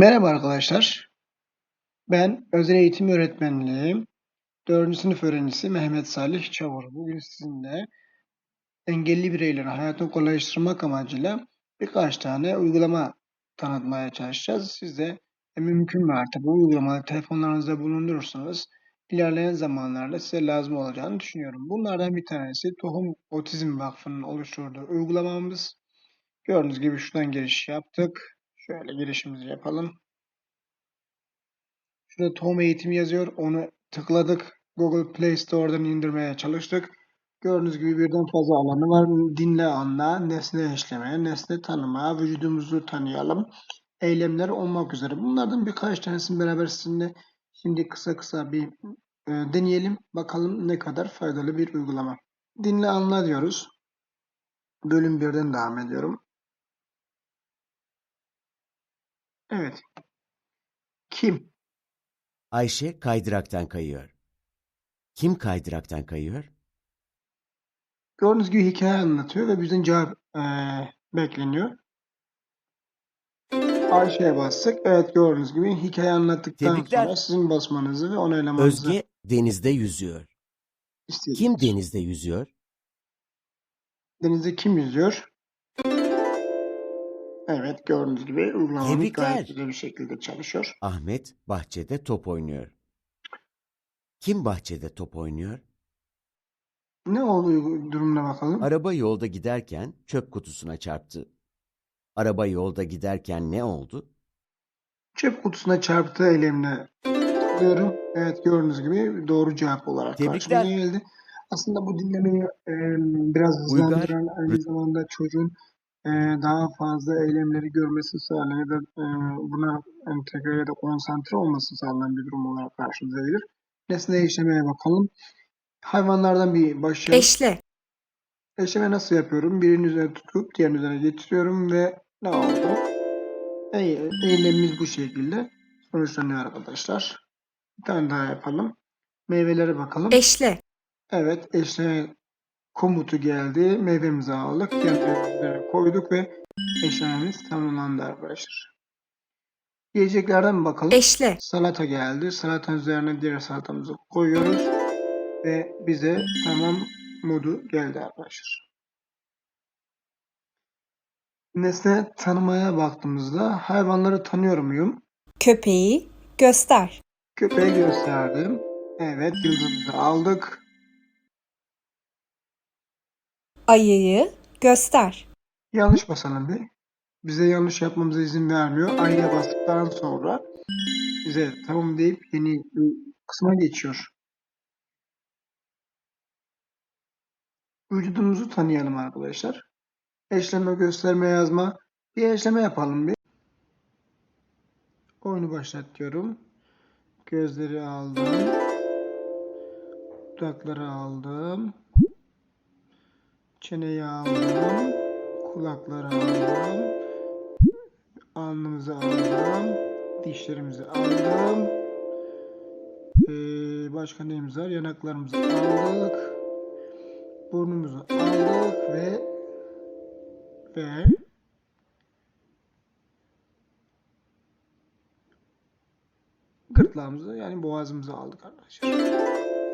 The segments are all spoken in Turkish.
Merhaba arkadaşlar. Ben özel eğitim öğretmenliği 4. sınıf öğrencisi Mehmet Salih Çavur. Bugün sizinle engelli bireylerin hayatını kolaylaştırmak amacıyla birkaç tane uygulama tanıtmaya çalışacağız. Siz de mümkün mertebe bu uygulamaları telefonlarınızda bulundurursanız ilerleyen zamanlarda size lazım olacağını düşünüyorum. Bunlardan bir tanesi Tohum Otizm Vakfı'nın oluşturduğu uygulamamız. Gördüğünüz gibi şuradan giriş yaptık. Şöyle girişimizi yapalım. Şurada tohum eğitimi yazıyor. Onu tıkladık. Google Play Store'dan indirmeye çalıştık. Gördüğünüz gibi birden fazla alanı var. Dinle, anla, nesne eşleme, nesne tanıma, vücudumuzu tanıyalım, eylemler olmak üzere. Bunlardan birkaç tanesini beraber sizinle şimdi kısa kısa bir e, deneyelim. Bakalım ne kadar faydalı bir uygulama. Dinle, anla diyoruz. Bölüm 1'den devam ediyorum. Evet. Kim? Ayşe kaydıraktan kayıyor. Kim kaydıraktan kayıyor? Gördüğünüz gibi hikaye anlatıyor ve bizden cevap eee, bekleniyor. Ayşe'ye bastık. Evet gördüğünüz gibi hikaye anlattıktan Tebrikler. sonra sizin basmanızı ve onaylamanızı Özge denizde yüzüyor. istedik. Kim denizde yüzüyor? Denizde kim yüzüyor? Evet gördüğünüz gibi uygulamamız Tebrikler. gayet güzel bir şekilde çalışıyor. Ahmet bahçede top oynuyor. Kim bahçede top oynuyor? Ne oldu uygu- durumuna bakalım. Araba yolda giderken çöp kutusuna çarptı. Araba yolda giderken ne oldu? Çöp kutusuna çarptığı eylemle tıklıyorum. Evet gördüğünüz gibi doğru cevap olarak Tebrikler. karşıma geldi. Aslında bu dinlemeyi e, biraz Uygar, hızlandıran aynı zamanda çocuğun e, daha fazla eylemleri görmesi sağlayan ya da e, buna entegre ya da konsantre olması sağlayan bir durum olarak karşımıza gelir. Nesne işlemeye bakalım. Hayvanlardan bir başlayalım. Eşle, Eşleme nasıl yapıyorum? Birinin üzerine tutup diğerinin üzerine getiriyorum ve ne oldu? Ey- Eylemimiz bu şekilde sonuçlanıyor arkadaşlar. Bir tane daha yapalım. Meyvelere bakalım. eşle, Evet, eşleme komutu geldi. Meyvemizi aldık. Üzerine koyduk ve eşlememiz tamamlandı arkadaşlar. Yiyeceklerden bakalım. eşle, Salata geldi. Salatanın üzerine diğer salatamızı koyuyoruz. Ve bize tamam modu geldi arkadaşlar. Nesne tanımaya baktığımızda hayvanları tanıyor muyum? köpeği, göster, Köpeği gösterdim. Evet yıldızımızı aldık. Ayıyı, göster, Yanlış basalım bir. Bize yanlış yapmamıza izin vermiyor. Ayıya bastıktan sonra bize tamam deyip yeni kısma geçiyor. Vücudumuzu tanıyalım arkadaşlar. Eşleme, gösterme, yazma. Bir eşleme yapalım bir. Oyunu başlat diyorum. Gözleri aldım. Dudakları aldım. Çeneyi aldım. Kulakları aldım. Alnımızı aldım. Dişlerimizi aldım. Ee, başka neyimiz var? Yanaklarımızı aldık. Burnumuzu aldık ve ve gırtlağımızı yani boğazımızı aldık arkadaşlar.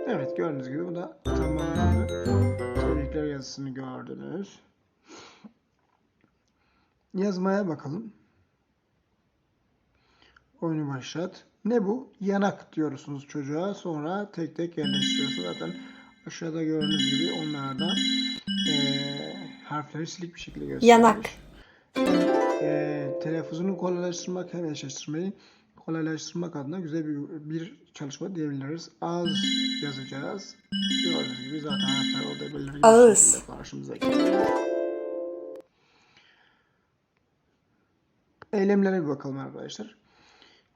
Evet gördüğünüz gibi bu da tamamlandı. Tebrikler yazısını gördünüz. Yazmaya bakalım. Oyunu başlat. Ne bu? Yanak diyorsunuz çocuğa. Sonra tek tek yerleştiriyorsunuz. Zaten aşağıda gördüğünüz gibi onlarda eee harfleri silik bir şekilde gösteriyor. yanak, Hem eee telaffuzunu kolaylaştırmak eşleştirmeyi kolaylaştırmak adına güzel bir, bir çalışma diyebiliriz. Ağız yazacağız. Gördüğünüz gibi zaten harfler orada belirli Ağız. karşımıza. Eylemlere bir bakalım arkadaşlar.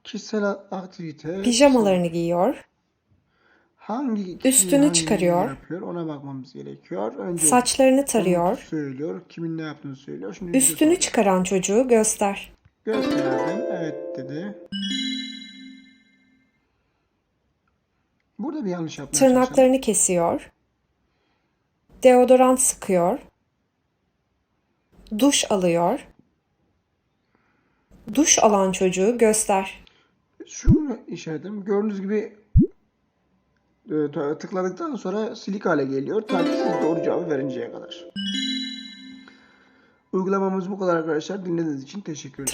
Kişisel aktivite. pijamalarını giyiyor, Hangi Üstünü hangi çıkarıyor. yapıyor ona bakmamız gerekiyor. Önce saçlarını tarıyor, söylüyor. Kimin ne yaptığını söylüyor. Şimdi üstünü çıkaran çocuğu göster, Gösterdim. Evet dedi. Burada bir yanlış yapmaya çalışalım. tırnaklarını kesiyor, deodorant sıkıyor, duş alıyor, Duş alan çocuğu göster. Şunu işaretledim. Gördüğünüz gibi e, tıkladıktan sonra silik hale geliyor. Ta ki siz doğru cevabı verinceye kadar. Uygulamamız bu kadar arkadaşlar. Dinlediğiniz için teşekkür ederim.